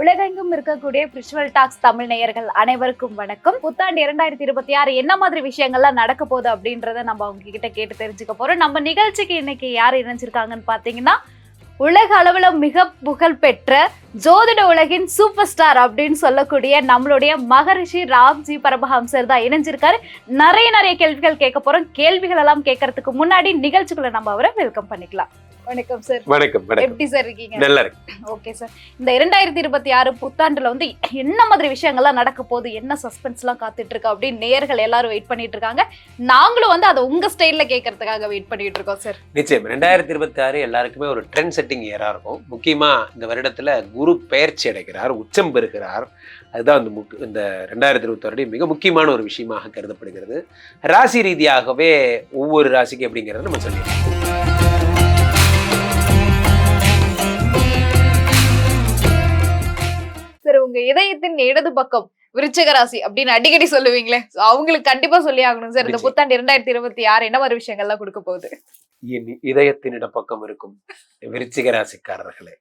உலகெங்கும் இருக்கக்கூடிய பிரிச்சுவல் டாக்ஸ் தமிழ் நேயர்கள் அனைவருக்கும் வணக்கம். புத்தாண்டு இரண்டாயிரத்தி இருபத்தி ஆறு என்ன மாதிரி விஷயங்கள்லாம் நடக்க போகுது அப்படின்றத நம்ம அவங்க கிட்ட கேட்டு தெரிஞ்சுக்க போறோம். நம்ம நிகழ்ச்சிக்கு இன்னைக்கு யார் இணைஞ்சிருக்காங்கன்னு பாத்தீங்கன்னா உலக அளவில் மிக புகழ் பெற்ற ஜோதிட உலகின் சூப்பர் ஸ்டார் அப்படின்னு சொல்லக்கூடிய நம்மளுடைய மகரிஷி ராம்ஜி பரமஹம்சர் தான் இணைஞ்சிருக்காரு. நிறைய நிறைய கேள்விகள் கேட்க போறோம். கேள்விகள் எல்லாம் கேட்கறதுக்கு முன்னாடி நிகழ்ச்சிக்குள்ள நம்ம அவரை வெல்கம் பண்ணிக்கலாம். வணக்கம் சார் வணக்கம் எப்படி சார் இருக்கீங்க? நல்லா இருக்கு ஓகே சார் இந்த இரண்டாயிரத்தி இருபத்தி ஆறு புத்தாண்டுல வந்து என்ன மாதிரி விஷயங்கள்லாம் நடக்க போகுது? என்ன சஸ்பென்ஸ் எல்லாம் காத்துட்டு இருக்கு அப்படின்னு நேயர்கள் எல்லாரும் வெயிட் பண்ணிட்டு இருக்காங்க. நாங்களும் வந்து அதை உங்க ஸ்டைல்ல கேட்கறதுக்காக வெயிட் பண்ணிட்டு இருக்கோம் சார் நிச்சயம். ரெண்டாயிரத்தி இருபத்தி ஆறு எல்லாருக்குமே ஒரு ட்ரெண்ட் செட்டிங் இயரா இருக்கும். முக்கியமா இந்த வருடத்துல குரு பெயர்ச்சி அடைகிறார் உச்சம் பெறுகிறார். அதுதான் இந்த முக் இந்த ரெண்டாயிரத்தி இருபத்தி மிக முக்கியமான ஒரு விஷயமாக கருதப்படுகிறது. ராசி ரீதியாகவே ஒவ்வொரு ராசிக்கு எப்படிங்கிறத நம்ம சொல்லிடுறோம் சார் உங்க இதயத்தின் இடது பக்கம் விருச்சிக ராசி அப்படின்னு அடிக்கடி சொல்லுவீங்களே. அவங்களுக்கு கண்டிப்பா சொல்லி ஆகணும் சார். இந்த. புத்தாண்டு இரண்டாயிரத்தி இருபத்தி ஆறு என்ன மாதிரி விஷயங்கள்லாம் கொடுக்க போகுது? என் இதயத்தின் இடப்பக்கம் இருக்கும் விருச்சிக ராசிக்காரர்களே.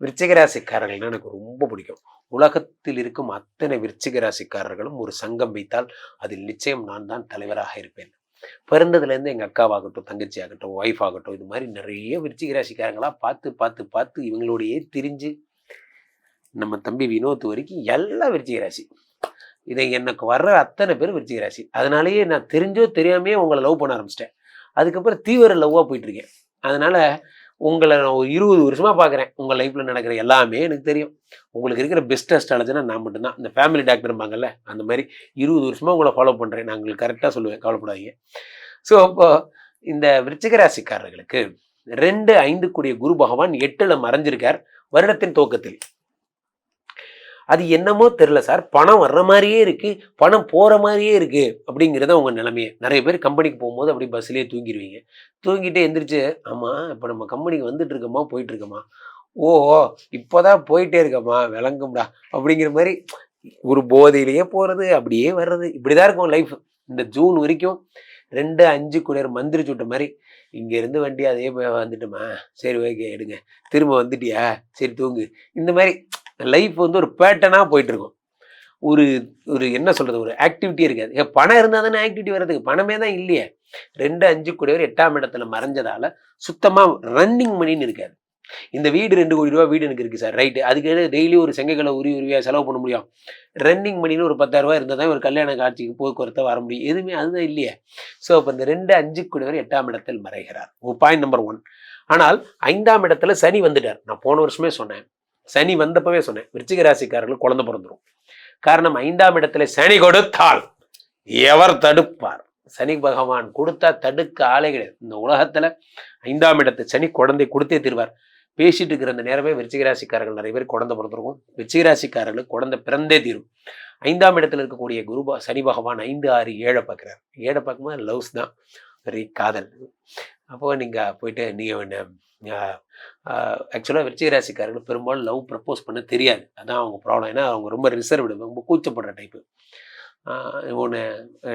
விருச்சிகராசிக்காரர்கள்னா எனக்கு ரொம்ப பிடிக்கும். உலகத்தில் இருக்கும் அத்தனை விருச்சிகராசிக்காரர்களும் ஒரு சங்கம் வைத்தால் அதில் நிச்சயம் நான் தான் தலைவராக இருப்பேன். பிறந்ததுலேருந்து எங்கள் அக்காவாகட்டும் தங்கச்சி ஆகட்டும் ஒய்ஃப் ஆகட்டும் இது மாதிரி நிறைய விருச்சிகராசிக்காரங்களாக பார்த்து பார்த்து பார்த்து இவங்களோடையே திரிஞ்சு நம்ம தம்பி வினோத் வரைக்கும் எல்லாம் விருச்சிகராசி. இதை எனக்கு வர்ற அத்தனை பேர் விருச்சிகராசி. அதனாலேயே நான் தெரிஞ்சோ தெரியாமையே உங்களை லவ் பண்ண ஆரம்பிச்சிட்டேன். அதுக்கப்புறம் தீவிர லவ்வாக போயிட்டு இருக்கேன். அதனால உங்களை நான் இருபது வருஷமாக பார்க்குறேன். உங்கள் லைஃப்பில் நடக்கிற எல்லாமே எனக்கு தெரியும். உங்களுக்கு இருக்கிற பெஸ்ட் அஸ்ட்ராலஜினா நான் மட்டும்தான். இந்த ஃபேமிலி டாக்டர்ம்பாங்கல்ல அந்த மாதிரி இருபது வருஷமாக உங்களை ஃபாலோ பண்ணுறேன் நான் உங்களுக்கு கரெக்டாக சொல்லுவேன். கவலைப்படாதீங்க. ஸோ அப்போ இந்த விருச்சிகராசிக்காரர்களுக்கு ரெண்டு ஐந்து கூடிய குரு பகவான் எட்டில் மறைஞ்சிருக்கார். வருடத்தின் துவக்கத்தில். அது என்னமோ தெரில சார். பணம் வர்ற மாதிரியே இருக்குது பணம் போகிற மாதிரியே இருக்கு அப்படிங்கிறத உங்க நிலைமையே. நிறைய பேர் கம்பெனிக்கு போகும்போது அப்படி பஸ்லேயே தூங்கிடுவீங்க தூங்கிட்டு எந்திரிச்சு ஆமாம் இப்போ நம்ம கம்பெனிக்கு வந்துட்டு இருக்கோமா போயிட்டு இருக்கோமா? ஓ இப்போதான் போயிட்டே இருக்கோமா விளங்கும்டா. அப்படிங்கிற மாதிரி ஒரு போதையிலேயே போகிறது அப்படியே வர்றது. இப்படிதான் இருக்கும் லைஃப் இந்த ஜூன் வரைக்கும் ரெண்டு அஞ்சு குளிர் மந்திரி விட்ட மாதிரி இங்கேருந்து வண்டி அதே போய் வந்துட்டுமா? சரி ஓகே எடுங்க. திரும்ப வந்துட்டியா? சரி தூங்கு. இந்த மாதிரி லைஃப் வந்து ஒரு பேட்டர்னாக போயிட்டுருக்கும். ஒரு ஒரு என்ன சொல்கிறது ஒரு ஆக்டிவிட்டி இருக்காது. ஏன் பணம் இருந்தால் தானே ஆக்டிவிட்டி வர்றதுக்கு? பணமே தான் இல்லையே. ரெண்டு அஞ்சு கூடியவர் எட்டாம் இடத்துல மறைஞ்சதால் சுத்தமாக ரன்னிங் மணின்னு இருக்காது. இந்த வீடு ரெண்டு கோடி ரூபா வீடு எனக்கு இருக்கு சார். ரைட்டு அதுக்கு டெய்லி ஒரு செங்கக்கலை உரி உரிவியாக செலவு பண்ண முடியும்? ரன்னிங் மணின்னு ஒரு பத்தாயிரம் ரூபா இருந்தால் தான் ஒரு கல்யாண காட்சிக்கு போக்குவரத்தை வர முடியும். எதுவுமே அதுதான் இல்லையே. ஸோ அப்போ இந்த ரெண்டு அஞ்சு கூடியவர் எட்டாம் இடத்தில் மறைகிறார். பாயிண்ட் நம்பர் ஒன் ஆனால் ஐந்தாம் இடத்துல சனி வந்துட்டார். நான் போன வருஷமே சொன்னேன். சனி வந்தப்பவே சொன்னேன். விருச்சிக ராசிக்காரர்களுக்கு குழந்தை பிறந்துரும். காரணம் ஐந்தாம் இடத்துல சனி கொடுத்தால் எவர் தடுப்பார்? சனி பகவான் கொடுத்தா தடுக்க ஆலை கிடையாது. இந்த உலகத்துல ஐந்தாம் இடத்து சனி குழந்தை கொடுத்தே தருவார். பேசிட்டு இருக்கிற அந்த நேரமே விருச்சிகராசிக்காரர்கள் நிறைய பேர் குழந்தை பிறந்திருக்கும். விருச்சிகராசிக்காரர்களுக்கு குழந்தை பிறந்தே தீரும். ஐந்தாம் இடத்துல இருக்கக்கூடிய குரு சனி பகவான் ஐந்து ஆறு ஏழை பார்க்குறாரு. ஏழை பார்க்கும்போது லவ்ஸ் தான். வெரி காதல். அப்போ நீங்கள் போயிட்டு நீங்கள் என்ன ஆக்சுவலாக விருச்சிகராசிக்காரர்கள் பெரும்பாலும் லவ் ப்ரப்போஸ் பண்ண தெரியாது. அதான் அவங்க ப்ராப்ளம் ஏன்னா அவங்க ரொம்ப ரிசர்வ்டு ரொம்ப கூச்சப்படுற டைப்பு ஒன்று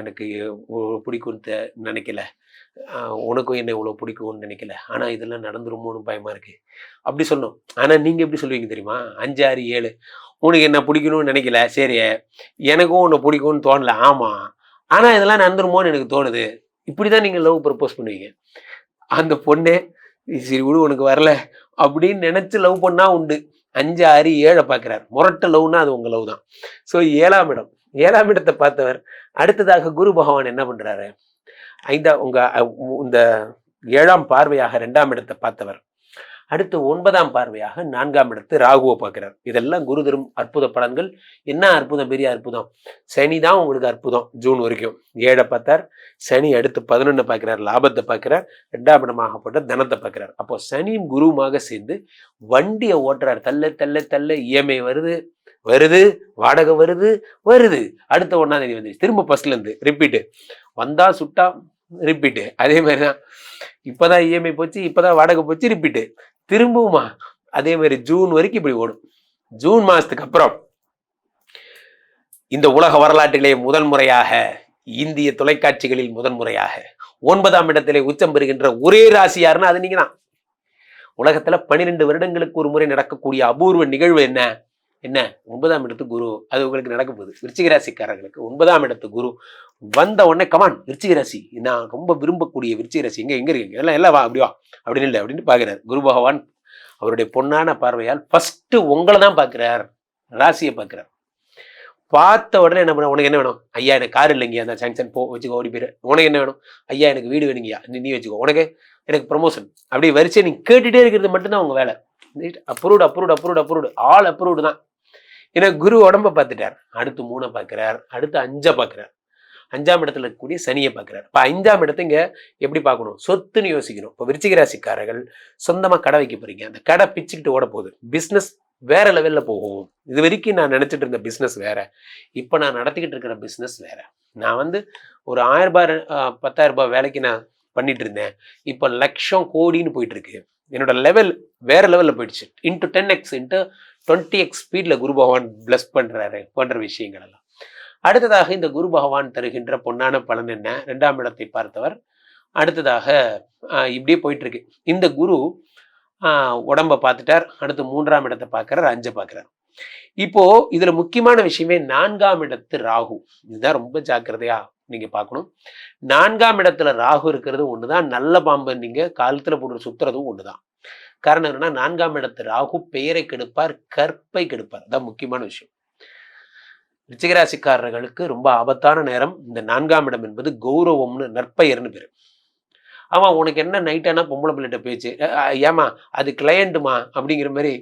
எனக்கு இவ்வளோ பிடிக்கும்னு நினைக்கல. உனக்கும் என்ன இவ்வளோ பிடிக்கும்னு நினைக்கல. ஆனால் இதெல்லாம் நடந்துருமோன்னு பயமாக இருக்கு. அப்படி சொல்லணும் ஆனால் நீங்கள் எப்படி சொல்லுவீங்க தெரியுமா? அஞ்சு ஆறு ஏழு. உனக்கு என்ன பிடிக்கணும்னு நினைக்கல? சரி எனக்கும் உன்னை பிடிக்கும்னு தோணல. ஆமாம் ஆனால் இதெல்லாம் நடந்துருமோன்னு எனக்கு தோணுது. இப்படி தான் நீங்கள் லவ் ப்ரப்போஸ் பண்ணுவீங்க. அந்த பொண்ணு சரி விடு உனக்கு வரல. அப்படின்னு நினைச்சு லவ் பண்ணா உண்டு. அஞ்சு ஆறு ஏழை பார்க்குறாரு முரட்ட லவ்னா அது உங்க லவ் தான். ஸோ ஏழாம் இடம். ஏழாம் இடத்தை பார்த்தவர் அடுத்ததாக குரு பகவான் என்ன பண்றாரு? ஐந்தா உங்க இந்த ஏழாம் பார்வையாக ரெண்டாம் இடத்தை பார்த்தவர். அடுத்து ஒன்பதாம் பார்வையாக நான்காம் இடத்து ராகுவை பார்க்கிறார். இதெல்லாம் குரு தரும் அற்புத பலன்கள். என்ன அற்புதம்? பெரிய அற்புதம். சனி தான் உங்களுக்கு அற்புதம் ஜூன் வரைக்கும். ஏழை பார்த்தார். சனி அடுத்து பதினொன்று பார்க்கிறார். லாபத்தை பார்க்கிறார். ரெண்டாம் இடமாகப்பட்ட தனத்தை பார்க்கிறார். அப்போ சனியும் குருவுமாக சேர்ந்து வண்டியை ஓட்டுறார். தள்ள தள்ள தள்ள இஎம்ஐ வருது. வருது வாடகை வருது வருது. அடுத்த ஒன்றாம் தேதி வந்து திரும்ப ஃபர்ஸ்ட்ல இருந்து ரிப்பீட்டு வந்தா சுட்டா ரிப்பீட்டு அதே மாதிரி தான் இப்போதான் இஎம்ஐ போச்சு இப்போதான் வாடகை போச்சு ரிப்பீட்டு திரும்பவுமா அதே மாதிரி ஜூன் வரைக்கும் இப்படி ஓடும். ஜூன் மாசத்துக்கு அப்புறம் இந்த உலக வரலாற்றிலே முதல் முறையாக இந்திய தொலைக்காட்சிகளில் முதன் முறையாக ஒன்பதாம் இடத்திலே உச்சம் பெறுகின்ற ஒரே ராசி யாருன்னா அது நீங்க தான் உலகத்துல பன்னிரெண்டு வருடங்களுக்கு ஒரு முறை நடக்கக்கூடிய அபூர்வ நிகழ்வு என்ன? என்ன? ஒன்பதாம் இடத்து குரு. அது உங்களுக்கு நடக்க போகுது. விருச்சிக ராசிக்காரர்களுக்கு ஒன்பதாம் இடத்து குரு வந்த உடனே கமான் விருச்சிக ராசி. நான் ரொம்ப விரும்பக்கூடிய விருச்சிக ராசி. எங்க எங்க இருக்கீங்க? எல்லாம் எல்லாம் வா அப்படி வா. அப்படின்னு இல்லை அப்படின்னு பார்க்குறாரு. குரு பகவான் அவருடைய பொன்னான பார்வையால் ஃபர்ஸ்ட் உங்களை தான் பார்க்குறார். ராசியை பார்க்குறார். பார்த்த உடனே என்ன பண்ண உனக்கு என்ன வேணும்? ஐயா எனக்கு கார் இல்லைங்கய்யா அந்த சாங்ஷன் போ வச்சுக்கோ ஓடி போயிரு. உனக்கு என்ன வேணும்? ஐயா எனக்கு வீடு வேணுங்கய்யா. நீ நீ வச்சுக்கோ. உனக்கு எனக்கு ப்ரொமோஷன் அப்படி வரிசை நீ கேட்டுகிட்டே இருக்கிறது மட்டும்தான் உங்க வேலை. Approved approved approved approved all approved தான். ஏன்னா குரு உடம்ப பார்த்துட்டார். அடுத்து மூணை பார்க்குறார் அடுத்து அஞ்சை பார்க்குறார். அஞ்சாம் இடத்துல இருக்கக்கூடிய சனியை பார்க்குறாரு. இப்போ அஞ்சாம் இடத்த இங்கே எப்படி பார்க்கணும்? சொத்துன்னு யோசிக்கணும். இப்போ விருச்சிக ராசிக்காரர்கள் சொந்தமாக கடை வைக்க போகிறீங்க அந்த கடை பிச்சுக்கிட்டு ஓட போகுது. பிஸ்னஸ் வேற லெவலில் போகும். இது வரைக்கும் நான் நினச்சிட்டு இருந்த பிஸ்னஸ் வேற. இப்போ நான் நடத்திக்கிட்டு இருக்கிற பிஸ்னஸ் வேற. நான் வந்து ஒரு ஆயிரம் ரூபாய் பத்தாயிரம் ரூபாய் வேலைக்கு நான் பண்ணிட்டு இருந்தேன். இப்போ லட்சம் கோடின்னு போயிட்டு இருக்கு. என்னோட லெவல் வேற லெவலில் போயிடுச்சு. Into ten X into twenty X ஸ்பீடில் குரு பகவான் பிளஸ் பண்றாரு போன்ற விஷயங்கள் எல்லாம். அடுத்ததாக இந்த குரு பகவான் தருகின்ற பொன்னான பலன் என்ன? ரெண்டாம் இடத்தை பார்த்தவர். அடுத்ததாக இப்படியே போயிட்டு இருக்கு இந்த குரு உடம்ப பார்த்துட்டார். அடுத்து மூன்றாம் இடத்தை பார்க்கறார் அஞ்சை பார்க்கறார். இப்போ இதுல முக்கியமான விஷயமே நான்காம் இடத்து ராகு. இதுதான் ரொம்ப ஜாக்கிரதையா நீங்கள் பார்க்கணும். நான்காம் இடத்துல ராகு இருக்கிறது தான் நல்ல பாம்பு நீங்கள் காலத்தில் போட்டு சுத்துறதும் தான் காரணம் என்னன்னா நான்காம் இடத்து ராகு பெயரை கெடுப்பார் கற்பை கெடுப்பார். அதான் முக்கியமான விஷயம். ரிச்சிகராசிக்காரர்களுக்கு ரொம்ப ஆபத்தான நேரம். இந்த நான்காம் இடம் என்பது கௌரவம்னு நற்பெயர்னு பேர். ஆமாம் உனக்கு என்ன நைட்டானா பொம்பளை பிள்ளைகிட்ட பேச்சு ஏமா ஏம்மா அது கிளையண்ட்டுமா அப்படிங்கிற மாதிரி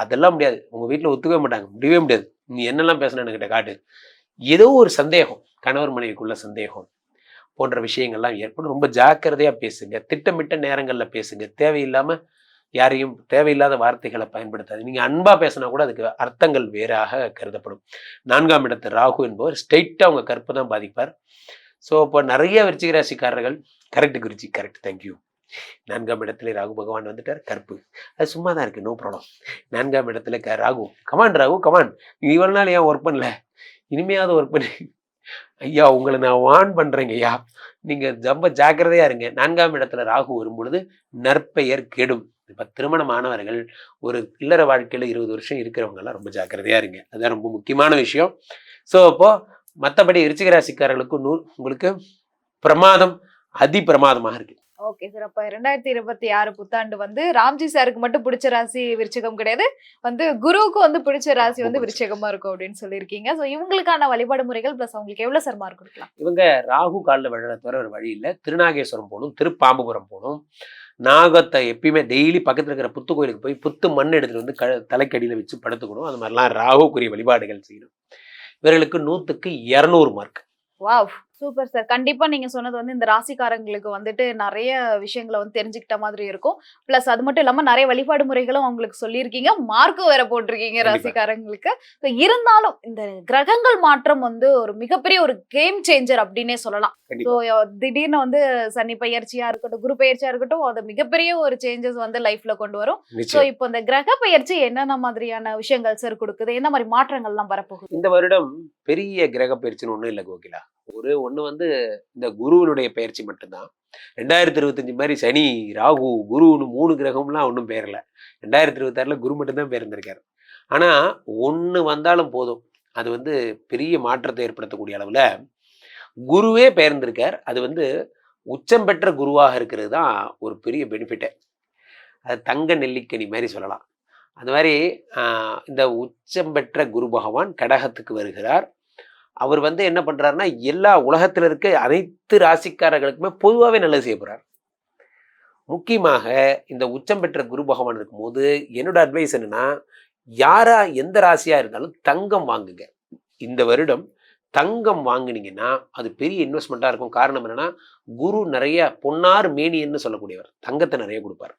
அதெல்லாம் முடியாது. உங்கள் வீட்டில் ஒத்துக்கவே மாட்டாங்க. முடியவே முடியாது. நீ என்னெல்லாம் பேசணும் என்கிட்ட காட்டு. ஏதோ ஒரு சந்தேகம். கணவர் மனைவிக்குள்ள சந்தேகம் போன்ற விஷயங்கள்லாம் ஏற்படும். ரொம்ப ஜாக்கிரதையாக பேசுங்க. திட்டமிட்ட நேரங்களில் பேசுங்க. தேவையில்லாமல் யாரையும் தேவையில்லாத வார்த்தைகளை பயன்படுத்தாது நீங்கள் அன்பாக பேசினா கூட அதுக்கு அர்த்தங்கள் வேறாக கருதப்படும். நான்காம் இடத்து ராகு என்பவர் ஸ்ட்ரெயிட்டாக அவங்க கற்பு தான் பாதிப்பார். ஸோ இப்போ நிறைய விருச்சிகராசிக்காரர்கள் correct Guruji correct thank you நான்காம் இடத்துல ராகு பகவான் வந்துட்டார் கருப்பு அது சும்மா தான் இருக்குது நோ ப்ராப்ளம் நான்காம் இடத்துல க ராகு. கமான் ராகு கமான் இவ்வளோ நாள் ஏன் ஒர்க் பண்ணல? இனிமையாவது ஒர்க் பண்ணு. ஐயா உங்களை நான் வான் பண்ணுறேங்க ஐயா. நீங்க ரொம்ப ஜாக்கிரதையா இருங்க. நான்காம் இடத்துல ராகு வரும்பொழுது நற்பெயர் கெடும். இப்ப திருமணமானவர்கள் ஒரு இல்லற வாழ்க்கையில இருபது வருஷம் இருக்கிறவங்க எல்லாம் ரொம்ப ஜாக்கிரதையா இருங்க. அதுதான் ரொம்ப முக்கியமான விஷயம். ஸோ அப்போ மற்றபடி ரிச்சிகராசிக்காரர்களுக்கும் நூ நூல் உங்களுக்கு பிரமாதம் அதி பிரமாதமாக இருக்கு. Okay sir. அப்ப ரெண்டாயிரத்தி இருபத்தி ஆறு புத்தாண்டு வந்து ராம்ஜி சாருக்கு மட்டும் பிடிச்ச ராசி விருச்சிகம் கிடையாது. வந்து குருவுக்கு வந்து பிடிச்ச ராசி வந்து விருச்சிகமா இருக்கும் அப்படின்னு சொல்லியிருக்கீங்க. ஸோ இவங்களுக்கான வழிபாடு முறைகள் பிளஸ் அவங்களுக்கு எவ்வளவு சார் மார்க் கொடுக்கலாம்? இவங்க ராகு காலில் தவிர ஒரு வழி இல்லை. திருநாகேஸ்வரம் போகணும் திருப்பாம்புபுரம் போகணும். நாகத்தை எப்பயுமே டெய்லி பக்கத்துல இருக்கிற புத்து கோயிலுக்கு போய் புத்து மண் எடுத்துட்டு வந்து க தலைக்கடியில வச்சு படுத்துக்கணும். அது மாதிரிலாம் ராகுக்குரிய வழிபாடுகள் செய்யணும். இவர்களுக்கு நூத்துக்கு இரநூறு மார்க் வாவ் சூப்பர் சார். கண்டிப்பா நீங்க சொன்னது வந்து இந்த ராசிக்காரங்களுக்கு வந்துட்டு நிறைய விஷயங்களை வந்து தெரிஞ்சுக்கிட்ட மாதிரி இருக்கும். பிளஸ் அது மட்டும் இல்லாம நிறைய வழிபாடு முறைகளும் அவங்களுக்கு சொல்லியிருக்கீங்க. மார்க்கும் வேற போட்டிருக்கீங்க. ராசிக்காரங்களுக்கு. இருந்தாலும் இந்த கிரகங்கள் மாற்றம் வந்து ஒரு மிகப்பெரிய ஒரு கேம் சேஞ்சர் அப்படின்னே சொல்லலாம். ஸோ திடீர்னு வந்து சனி பயிற்சியா இருக்கட்டும் குரு பயிற்சியா இருக்கட்டும் அது மிகப்பெரிய ஒரு சேஞ்சஸ் வந்து லைஃப்ல கொண்டு வரும். ஸோ நிச்சயம். இப்போ இந்த கிரக பயிற்சி என்னென்ன மாதிரியான விஷயங்கள் சார் கொடுக்குது? என்ன மாதிரி மாற்றங்கள்லாம் வரப்போகுது? இந்த வருடம் பெரிய கிரக பயிற்சின்னு ஒன்றும் இல்லை கோகிலா. ஒரு ஒன்று வந்து இந்த குருவினுடைய பயிற்சி மட்டும்தான். ரெண்டாயிரத்தி இருபத்தஞ்சு மாதிரி சனி ராகு குருன்னு மூணு கிரகம்லாம் ஒன்றும் பேரல. ரெண்டாயிரத்தி இருபத்தாறில் குரு மட்டும்தான் பேர்ந்திருக்காரு. ஆனால் ஒன்று வந்தாலும் போதும். அது வந்து பெரிய மாற்றத்தை ஏற்படுத்தக்கூடிய அளவில் குருவே பெயர்ந்திருக்கார். அது வந்து உச்சம் பெற்ற குருவாக இருக்கிறது தான் ஒரு பெரிய பெனிஃபிட்டே அது தங்க நெல்லிக்கனி மாதிரி சொல்லலாம். அந்த மாதிரி இந்த உச்சம் பெற்ற குரு பகவான் கடகத்துக்கு வருகிறார். அவர் வந்து என்ன பண்ணுறாருன்னா எல்லா உலகத்தில் இருக்க அனைத்து ராசிக்காரர்களுக்குமே பொதுவாகவே நல்லது செய்ய போகிறார் முக்கியமாக இந்த உச்சம் பெற்ற குரு பகவான் இருக்கும்போது என்னோட அட்வைஸ் என்னன்னா யாரா எந்த ராசியா இருந்தாலும் தங்கம் வாங்குங்க. இந்த வருடம் தங்கம் வாங்கினீங்கன்னா அது பெரிய இன்வெஸ்ட்மெண்ட்டாக இருக்கும். காரணம் என்னன்னா குரு நிறைய பொன்னார் மேனியன்னு சொல்லக்கூடியவர். தங்கத்தை நிறைய கொடுப்பார்.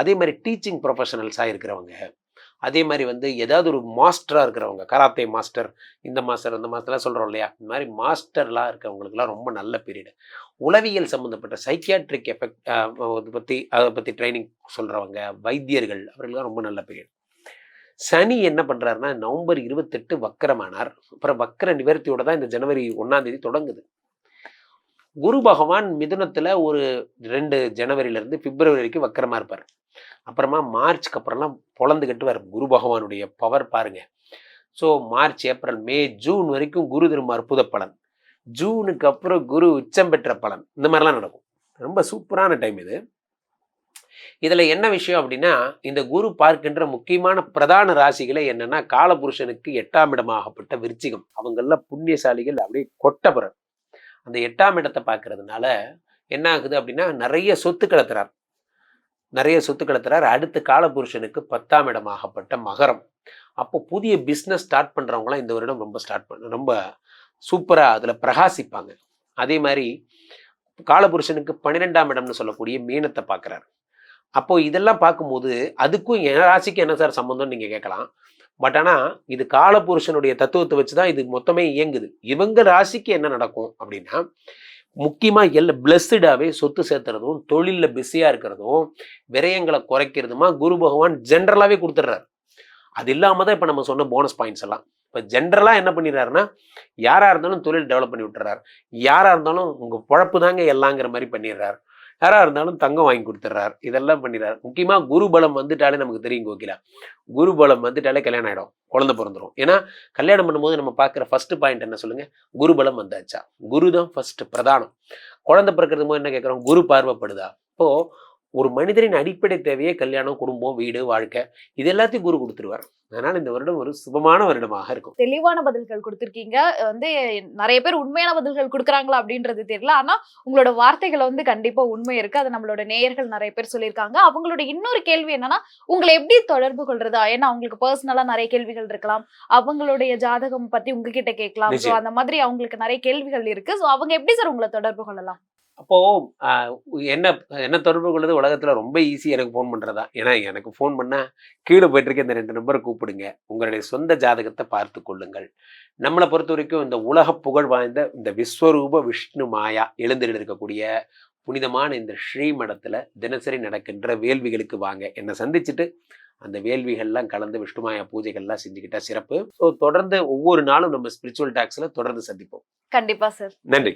அதே மாதிரி டீச்சிங் ப்ரொஃபஷனல்ஸாக இருக்கிறவங்க அதே மாதிரி வந்து ஏதாவது ஒரு மாஸ்டராக இருக்கிறவங்க கராத்தே மாஸ்டர் இந்த மாஸ்டர் அந்த மாஸ்டர்லாம் சொல்கிறோம் இல்லையா? இந்த மாதிரி மாஸ்டர்லாம் இருக்கிறவங்களுக்குலாம் ரொம்ப நல்ல பீரியடு உளவியல் சம்மந்தப்பட்ட சைக்கியாட்ரிக் எஃபெக்ட் அதை பற்றி அதை பற்றி ட்ரைனிங் சொல்கிறவங்க வைத்தியர்கள் அவர்களுக்கெல்லாம் ரொம்ப நல்ல பீரியட் சனி என்ன பண்ணுறாருன்னா நவம்பர் இருபத்தெட்டு வக்கரமானார். அப்புறம் வக்கர நிவர்த்தியோட தான் இந்த ஜனவரி ஒன்றாம் தேதி தொடங்குது. குரு பகவான் மிதுனத்தில் ஒரு ரெண்டு ஜனவரியிலேருந்து பிப்ரவரி வரைக்கும் வக்கரமாக இருப்பார். அப்புறமா மார்ச்க்கு அப்புறம்லாம் பொழந்துக்கிட்டு வர குரு பகவானுடைய பவர் பாருங்கள் so March April May June வரைக்கும் குரு திரும்ப அற்புத பலன். ஜூனுக்கு அப்புறம் குரு உச்சம் பெற்ற பலன். இந்த மாதிரிலாம் நடக்கும். ரொம்ப சூப்பரான டைம் இது. இதில் என்ன விஷயம் அப்படின்னா இந்த குரு பார்க்கின்ற முக்கியமான பிரதான ராசிகளை என்னன்னா காலபுருஷனுக்கு எட்டாம் இடமாகப்பட்ட விருச்சிகம். அவங்கள புண்ணியசாலிகள் அப்படியே கொட்டப்புறம் அந்த எட்டாம் இடத்தை பார்க்கறதுனால என்ன ஆகுது அப்படின்னா நிறைய சொத்து தரார் நிறைய சொத்து தரார் அடுத்த காலபுருஷனுக்கு பத்தாம் இடமாகப்பட்ட மகரம். அப்போ புதிய பிஸ்னஸ் ஸ்டார்ட் பண்ணுறவங்களாம் இந்த வருடம் ரொம்ப ஸ்டார்ட் பண்ண ரொம்ப சூப்பராக அதில் பிரகாசிப்பாங்க. அதே மாதிரி காலபுருஷனுக்கு பன்னிரெண்டாம் இடம்னு சொல்லக்கூடிய மீனத்தை பார்க்குறாரு. அப்போது இதெல்லாம் பார்க்கும்போது அதுக்கும் என் ராசிக்கு என்ன சார் சம்மந்தம்னு நீங்கள் கேட்கலாம். பட் ஆனால் இது காலபுருஷனுடைய தத்துவத்தை வச்சு தான் இது மொத்தமே இயங்குது. இவங்க ராசிக்கு என்ன நடக்கும் அப்படின்னா முக்கியமாக எல்லாம் பிளஸ்டாகவே சொத்து சேர்த்துறதும் தொழிலில் பிஸியாக இருக்கிறதும் விரயங்களை குறைக்கிறதுமா குரு பகவான் ஜென்ரலாகவே கொடுத்துட்றாரு. அது இல்லாமல் தான் இப்போ நம்ம சொன்ன போனஸ் பாயிண்ட்ஸ் எல்லாம். இப்போ ஜென்ரலாக என்ன பண்ணிடுறாருன்னா யாராக இருந்தாலும் தொழில் டெவலப் பண்ணி விட்டுறாரு யாராக இருந்தாலும் உங்கள் பொழப்பு தாங்க எல்லாங்கிற மாதிரி பண்ணிடுறாரு. யாராக இருந்தாலும் தங்கம் வாங்கி கொடுத்துட்றாரு இதெல்லாம் பண்ணிடுறாரு முக்கியமா குரு பலம் வந்துட்டாலே நமக்கு தெரியும் கோகிலா. குரு பலம் வந்துட்டாலே கல்யாணம் ஆகிடும் குழந்தை பிறந்துரும். ஏன்னா கல்யாணம் பண்ணும்போது நம்ம பார்க்குற ஃபர்ஸ்ட் பாயிண்ட் என்ன சொல்லுங்க? குரு பலம் வந்தாச்சா? குரு தான் ஃபர்ஸ்ட் பிரதானம். குழந்தை பிறக்கிறது போது என்ன கேட்குறோம்? குரு பார்வைப்படுதா? இப்போ ஒரு மனிதரின் அடிப்படை தேவையே கல்யாணம் குடும்பம் வீடு வாழ்க்கை. இது எல்லாத்தையும் குரு கொடுத்துருவார். அதனால இந்த வருடம் ஒரு சுபமான வருடமாக இருக்கும். தெளிவான பதில்கள் கொடுத்திருக்கீங்க. வந்து நிறைய பேர் உண்மையான பதில்கள் கொடுக்குறாங்களா அப்படின்றது தெரியல. ஆனா உங்களோட வார்த்தைகளை வந்து கண்டிப்பா உண்மை இருக்கு. அது நம்மளோட நேயர்கள் நிறைய பேர் சொல்லியிருக்காங்க. அவங்களோட இன்னொரு கேள்வி என்னன்னா உங்களை எப்படி தொடர்பு கொள்றதா? ஏன்னா அவங்களுக்கு பர்சனலா நிறைய கேள்விகள் இருக்கலாம். அவங்களுடைய ஜாதகம் பத்தி உங்ககிட்ட கேட்கலாம். ஸோ. அந்த மாதிரி அவங்களுக்கு நிறைய கேள்விகள் இருக்கு. ஸோ அவங்க எப்படி சார் உங்களை தொடர்பு கொள்ளலாம்? அப்போ ஆஹ், என்ன என்ன தொடர்பு கொள்வது உலகத்துல ரொம்ப ஈஸி எனக்கு ஃபோன் பண்றதா ஏன்னா எனக்கு ஃபோன் பண்ணா கீழே போயிட்டு இருக்க இந்த ரெண்டு நம்பரை கூப்பிடுங்க. உங்களுடைய சொந்த ஜாதகத்தை பார்த்து கொள்ளுங்கள். நம்மளை பொறுத்த வரைக்கும் இந்த உலக புகழ் வாய்ந்த இந்த விஸ்வரூப விஷ்ணு மாயா எழுந்தில் இருக்கக்கூடிய புனிதமான இந்த ஸ்ரீமடத்துல தினசரி நடக்கின்ற வேள்விகளுக்கு வாங்க. என்னை சந்திச்சுட்டு அந்த வேள்விகள்லாம் கலந்து விஷ்ணுமாயா பூஜைகள்லாம் செஞ்சுக்கிட்டா சிறப்பு. ஸோ தொடர்ந்து ஒவ்வொரு நாளும் நம்ம ஸ்பிரிச்சுவல் டாக்ஸ்ல தொடர்ந்து சந்திப்போம். கண்டிப்பா சார் நன்றி.